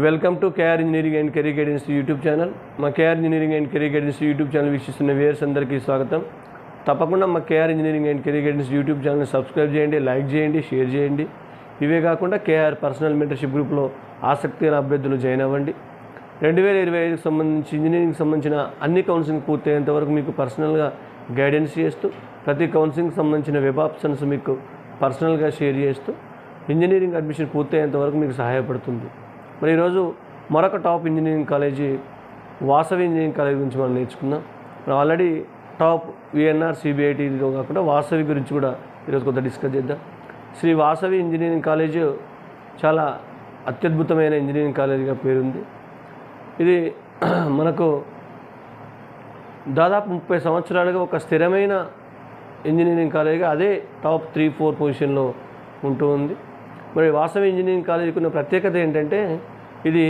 Welcome to KR engineering and career guidance YouTube channel. మా KR engineering and career guidance YouTube channel వీక్షిస్తున్న viewers అందరికీ స్వాగతం. తప్పకుండా మా KR engineering and career guidance YouTube ఛానల్ని subscribe చేయండి లైక్ చేయండి షేర్ చేయండి. ఇవే కాకుండా కేఆర్ పర్సనల్ మెంటర్షిప్ గ్రూప్లో ఆసక్తి గల అభ్యర్థులు జాయిన్ అవ్వండి. రెండు వేల ఇరవై ఐదుకి సంబంధించి ఇంజనీరింగ్ సంబంధించిన అన్ని కౌన్సిలింగ్ పూర్తయ్యేంత వరకు మీకు పర్సనల్గా గైడెన్స్ చేస్తూ ప్రతి కౌన్సిలింగ్ సంబంధించిన వెబ్ ఆప్షన్స్ మీకు పర్సనల్గా షేర్ చేస్తూ ఇంజనీరింగ్ అడ్మిషన్ పూర్తయ్యేంత వరకు మీకు సహాయపడుతుంది. మరి ఈరోజు మరొక top engineering college Vasavi engineering college గురించి మనం నేర్చుకుందాం. మనం ఆల్రెడీ టాప్ విఎన్ఆర్ సిబిఐటీలో కాకుండా వాసవి గురించి కూడా ఈరోజు కొంత డిస్కస్ చేద్దాం. శ్రీ వాసవి ఇంజనీరింగ్ కాలేజ్ చాలా అత్యద్భుతమైన ఇంజనీరింగ్ కాలేజీగా పేరుంది. ఇది మనకు దాదాపు ముప్పై సంవత్సరాలుగా ఒక స్థిరమైన ఇంజనీరింగ్ కాలేజీగా అదే టాప్ త్రీ ఫోర్ పొజిషన్లో ఉంటూ ఉంది. మరి వాసవి ఇంజనీరింగ్ కాలేజీకి ఉన్న ప్రత్యేకత ఏంటంటే ఇది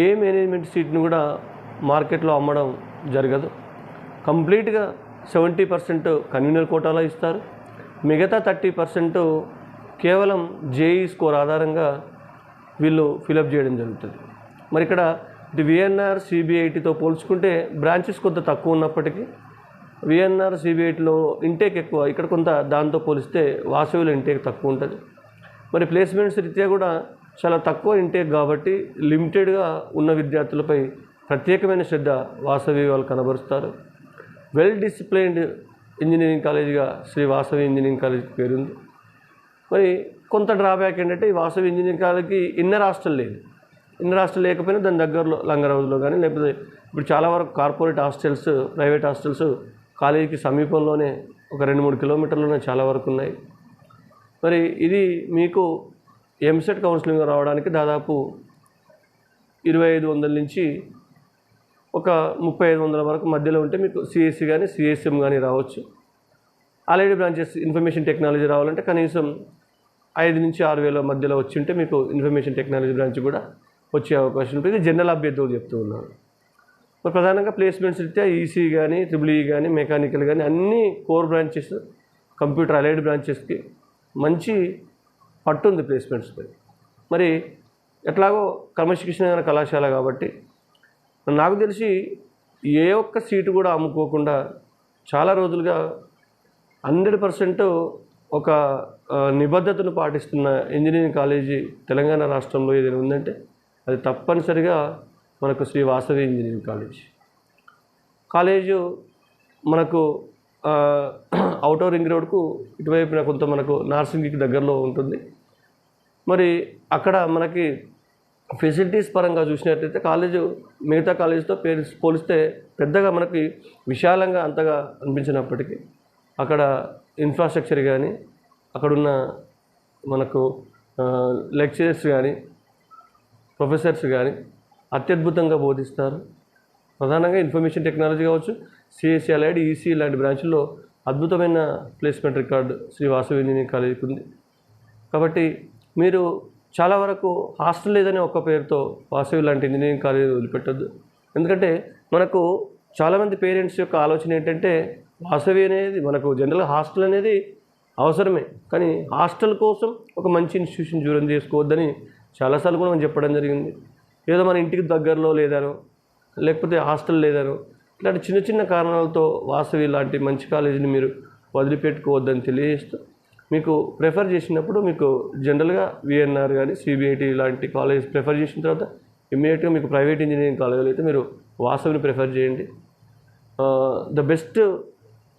ఏ మేనేజ్మెంట్ సీట్ను కూడా మార్కెట్లో అమ్మడం జరగదు. కంప్లీట్గా సెవెంటీ పర్సెంట్ కన్వీనర్ కోటాలో ఇస్తారు. మిగతా థర్టీ పర్సెంట్ కేవలం జేఈ స్కోర్ ఆధారంగా వీళ్ళు ఫిలప్ చేయడం జరుగుతుంది. మరి ఇక్కడ ఇటు విఎన్ఆర్ సిబిఐటితో పోల్చుకుంటే బ్రాంచెస్ కొంత తక్కువ ఉన్నప్పటికీ విఎన్ఆర్ సిబిఐటిలో ఇంటేక్ ఎక్కువ ఇక్కడ కొంత దాంతో పోలిస్తే వాసవిలో ఇంటేక్ తక్కువ ఉంటుంది. మరి ప్లేస్మెంట్స్ రీత్యా కూడా చాలా తక్కువ ఇంటేక్ కాబట్టి లిమిటెడ్గా ఉన్న విద్యార్థులపై ప్రత్యేకమైన శ్రద్ధ వాసవి వాళ్ళు కనబరుస్తారు. వెల్ డిసిప్లైన్డ్ ఇంజనీరింగ్ కాలేజీగా శ్రీ వాసవి ఇంజనీరింగ్ కాలేజ్ పేరుంది. మరి కొంత డ్రాబ్యాక్ ఏంటంటే ఈ వాసవి ఇంజనీరింగ్ కాలేజీకి ఇన్నర్ హాస్టల్ లేదు. ఇన్నర్ హాస్టల్ లేకపోయినా దాని దగ్గరలో లంగరౌజ్లో కానీ లేకపోతే ఇప్పుడు చాలా వరకు కార్పొరేట్ హాస్టల్స్ ప్రైవేట్ హాస్టల్స్ కాలేజీకి సమీపంలోనే ఒక రెండు మూడు కిలోమీటర్లోనే చాలా వరకు ఉన్నాయి. మరి ఇది మీకు ఎంసెట్ కౌన్సిలింగ్ రావడానికి దాదాపు ఇరవై ఐదు వందల నుంచి ఒక ముప్పై ఐదు వందల వరకు మధ్యలో ఉంటే మీకు సిఎస్సి కానీ సిఎస్ఎం కానీ రావచ్చు. ఆల్రెడీ బ్రాంచెస్ ఇన్ఫర్మేషన్ టెక్నాలజీ రావాలంటే కనీసం ఐదు నుంచి ఆరు వేల మధ్యలో వచ్చి ఉంటే మీకు ఇన్ఫర్మేషన్ టెక్నాలజీ బ్రాంచ్ కూడా వచ్చే అవకాశం ఉంటుంది. జనరల్ అభ్యర్థులు చెప్తూ ఉన్నాను. మరి ప్రధానంగా ప్లేస్మెంట్స్ రీత్యా ఈసీ కానీ ట్రిబుల్ ఈ కానీ మెకానికల్ కానీ అన్ని కోర్ బ్రాంచెస్ కంప్యూటర్ అలైడ్ బ్రాంచెస్కి మంచి పట్టు ఉంది ప్లేస్మెంట్స్పై మరి ఎట్లాగో క్రమశిక్షణ కళాశాల కాబట్టి నాకు తెలిసి ఏ ఒక్క సీటు కూడా అమ్ముకోకుండా చాలా రోజులుగా హండ్రెడ్ పర్సెంట్ ఒక నిబద్ధతను పాటిస్తున్న ఇంజనీరింగ్ కాలేజీ తెలంగాణ రాష్ట్రంలో ఏదైనా ఉందంటే అది తప్పనిసరిగా మనకు Shri Vasavi engineering college. College మనకు అవుటర్ రింగ్ రోడ్కు ఇటువైపున కొంత మనకు నార్సింగికి దగ్గరలో ఉంటుంది. మరి అక్కడ మనకి ఫెసిలిటీస్ పరంగా చూసినట్లయితే కాలేజు మిగతా కాలేజీతో పేరు పోలిస్తే పెద్దగా మనకి విశాలంగా అంతగా అనిపించినప్పటికీ అక్కడ ఇన్ఫ్రాస్ట్రక్చర్ కానీ అక్కడున్న మనకు లెక్చరర్స్ కానీ ప్రొఫెసర్స్ కానీ అత్యద్భుతంగా బోధిస్తారు. ప్రధానంగా ఇన్ఫర్మేషన్ టెక్నాలజీ కావచ్చు సిఎస్సి అలైడ్ ఈసీ లాంటి బ్రాంచ్ల్లో అద్భుతమైన placement record Shri Vasavi engineering కాలేజీకి ఉంది. కాబట్టి మీరు చాలా వరకు హాస్టల్ లేదనే ఒక్క పేరుతో వాసవి లాంటి ఇంజనీరింగ్ కాలేజీ వదిలిపెట్టద్దు. ఎందుకంటే మనకు చాలామంది పేరెంట్స్ యొక్క ఆలోచన ఏంటంటే వాసవి అనేది మనకు జనరల్గా హాస్టల్ అనేది అవసరమే. కానీ హాస్టల్ కోసం ఒక మంచి ఇన్స్టిట్యూషన్ దూరం చేసుకోవద్దని చాలాసార్లు కూడా మనం చెప్పడం జరిగింది. ఏదో మన ఇంటికి దగ్గరలో లేదనో లేకపోతే హాస్టల్ లేదను ఇలాంటి చిన్న చిన్న కారణాలతో వాసవి లాంటి మంచి కాలేజీని మీరు వదిలిపెట్టుకోవద్దని తెలియజేస్తూ మీకు ప్రిఫర్ చేసినప్పుడు మీకు జనరల్గా విఎన్ఆర్ కానీ సిబిఐటి లాంటి కాలేజ్ ప్రిఫర్ చేసిన తర్వాత ఇమ్మీడియట్గా మీకు ప్రైవేట్ ఇంజనీరింగ్ కాలేజీలో అయితే మీరు వాసవిని ప్రిఫర్ చేయండి. ద బెస్ట్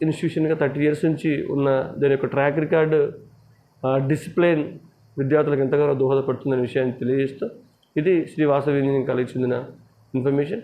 ఇన్స్టిట్యూషన్గా థర్టీ ఇయర్స్ నుంచి ఉన్న దాని యొక్క ట్రాక్ రికార్డు డిసిప్లైన్ విద్యార్థులకు ఎంతగానో దోహదపడుతుందనే విషయాన్ని తెలియజేస్తూ ఇది శ్రీ వాసవి ఇంజనీరింగ్ కాలేజ్ చెందిన ఇన్ఫర్మేషన్.